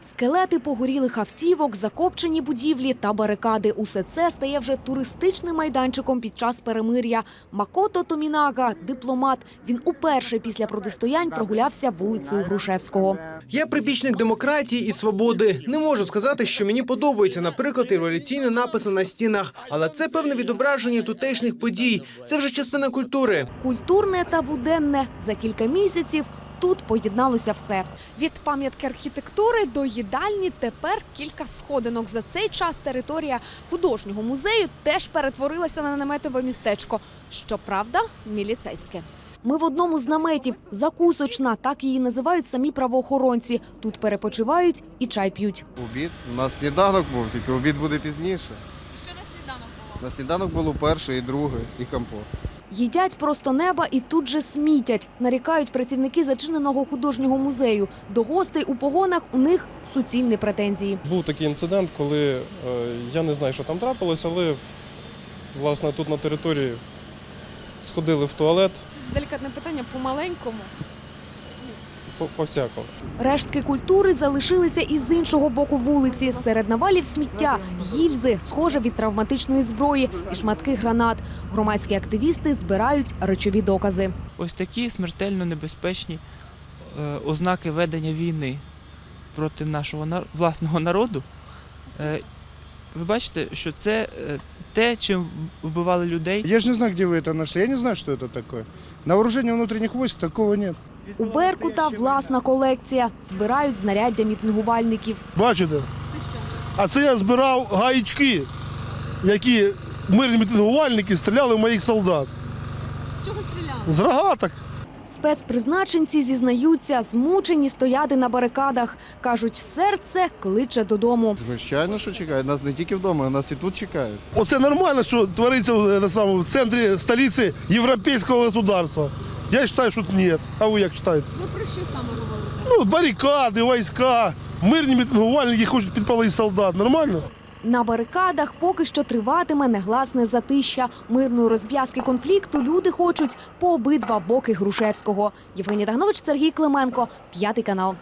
Скелети погорілих автівок, закопчені будівлі та барикади. Усе це стає вже туристичним майданчиком під час перемир'я. Макото Томінага – дипломат. Він уперше після протистоянь прогулявся вулицею Грушевського. Я прибічник демократії і свободи. Не можу сказати, що мені подобаються, наприклад, революційні написи на стінах, але це певне відображення тутешніх подій. Це вже частина культури. Культурне та буденне. За кілька місяців тут поєдналося все. Від пам'ятки архітектури до їдальні тепер кілька сходинок. За цей час територія художнього музею теж перетворилася на наметове містечко. Щоправда, міліцейське. Ми в одному з наметів закусочна, так її називають самі правоохоронці. Тут перепочивають і чай п'ють. Обід. У нас сніданок був, тільки обід буде пізніше. Що на сніданок було? На сніданок було перший, і другий, і компот. Їдять просто неба і тут же смітять. Нарікають працівники зачиненого художнього музею. До гостей у погонах у них суцільні претензії. Був такий інцидент, коли е, я не знаю, що там трапилось, але власне тут на території сходили в туалет Делікатне питання по маленькому. По, всякому. Рештки культури залишилися і з іншого боку вулиці. Серед навалів сміття, гільзи, схоже від травматичної зброї і шматки гранат. Громадські активісти збирають речові докази. Ось такі смертельно небезпечні е, ознаки ведення війни проти нашого власного народу. Е, ви бачите, що це е, те, чим вбивали людей. Я же не знаю, где вы это нашли. Я не знаю, что это такое. На вооружении внутренних войск такого нет. У Беркута власна колекція. Збирають знаряддя мітингувальників. Бачите? А це я збирав гаїчки, які мирні мітингувальники стріляли в моїх солдат. З чого стріляли? З рогаток. Спецпризначенці зізнаються, змучені стояти на барикадах. Кажуть, серце кличе додому. Звичайно, що чекають. Нас не тільки вдома, нас і тут чекають. Оце нормально, що твориться в, е, самому, в центрі столиці європейського государства. Я вважаю, що ні. А ви як вважаєте? Ви про що саме говорите? Ну, барикади, війська, мирні мітингувальники хочуть підпалити солдат. Нормально? На барикадах поки що триватиме негласне затища. Мирної розв'язки конфлікту люди хочуть по обидва боки Грушевського. Євгенія Тагнович, Сергій Клименко, п'ятий канал.